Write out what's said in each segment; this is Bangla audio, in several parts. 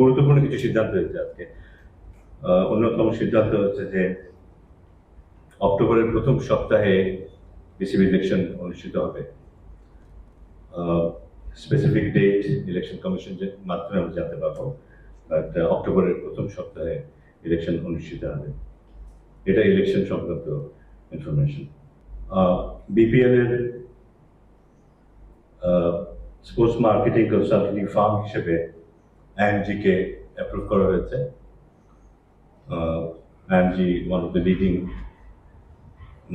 গুরুত্বপূর্ণ কিছু সিদ্ধান্ত হয়েছে আজকে। অন্যতম সিদ্ধান্ত হচ্ছে যে অক্টোবরের প্রথম সপ্তাহে বিসিবি ইলেকশন অনুষ্ঠিত হবে। স্পেসিফিক ডেট ইলেকশন কমিশন মাধ্যমে আমরা জানতে পারব বাট অক্টোবরের প্রথম সপ্তাহে ইলেকশন অনুষ্ঠিত হবে। এটা ইলেকশন সংক্রান্ত ইনফরমেশন বিপিএল এর স্পোর্টস মার্কেটিং কনসালটেন্টিং ফার্ম হিসেবে আইএমজি কে অ্যাপ্রুভ করা হয়েছে। IMG one of the leading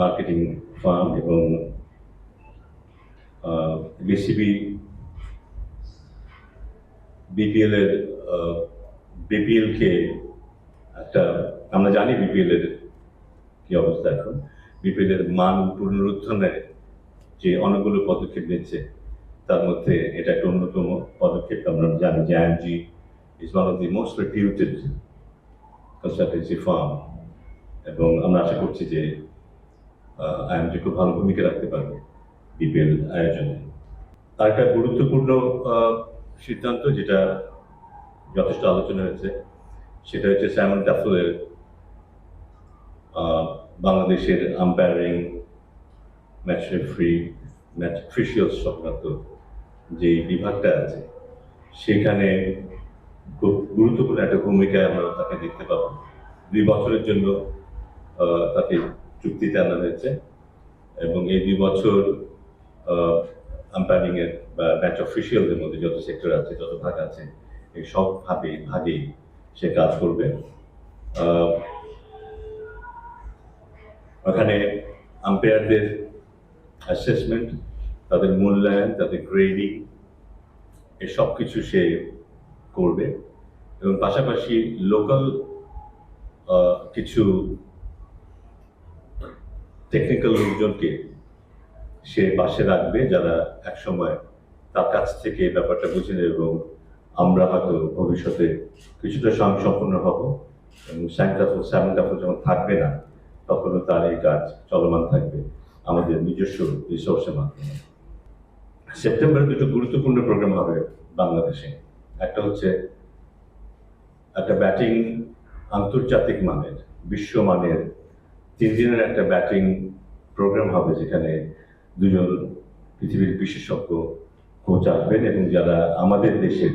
marketing firm এবং বিসিবি বিপিএল এর বিপিএল কে একটা, আমরা জানি বিপিএল এর কি অবস্থা এখন। বিপিএল এর মান পুনরুত্থানের যে অনেকগুলো পদক্ষেপ নিচ্ছে তার মধ্যে এটা একটা অন্যতম পদক্ষেপ। আমরা জানি যে IMG is one of the most reputed consultancy firm এবং আমরা আশা করছি যে আইএমজি খুব ভালো ভূমিকা রাখতে পারবে বিপিএল আয়োজনে। আর একটা গুরুত্বপূর্ণ সিদ্ধান্ত যেটা যথেষ্ট আলোচনা হয়েছে সেটা হচ্ছে স্যামন টাফলের আহ, বাংলাদেশের আম্পায়ারিং ম্যাচ রেফারি অফিসিয়ালস সংক্রান্ত যে বিভাগটা আছে, সেখানে খুব গুরুত্বপূর্ণ একটা ভূমিকায় আমরা তাকে দেখতে পাবো। দুই বছরের জন্য তাকে চুক্তিতে আনা হয়েছে এবং এই দুই বছর আম্পায়ারিং এর বা ম্যাচ অফিসিয়ালদের মধ্যে যত সেক্টর আছে, যত ভাগ আছে, এই সব ভাবে, ভাগেই সে কাজ করবে। ওখানে আম্পায়ারদের অ্যাসেসমেন্ট তাদের মূল্যায়ন, তাদের গ্রেডিং এই সব কিছু সে করবে এবং পাশাপাশি লোকাল কিছু টেকনিক্যাল লোকজনকে সে পাশে রাখবে যারা একসময় তার কাছ থেকে ব্যাপারটা বুঝে নেবে এবং আমরা হয়তো ভবিষ্যতে কিছুটা স্বয়ং স্বয়ংসম্পূর্ণ হব এবং স্যাংটাফল স্যামটাফল যখন থাকবে না, তখনও তার এই কাজ চলমান থাকবে। আমাদের নিজস্ব রিসোর্সের মাধ্যমে। সেপ্টেম্বরে দুটো গুরুত্বপূর্ণ প্রোগ্রাম হবে বাংলাদেশে। একটা হচ্ছে একটা ব্যাটিং আন্তর্জাতিক মানের বিশ্বমানের তিন দিনের একটা ব্যাটিং প্রোগ্রাম হবে যেখানে দুজন পৃথিবীর বিশেষজ্ঞ কোচ আসবেন এবং যারা আমাদের দেশের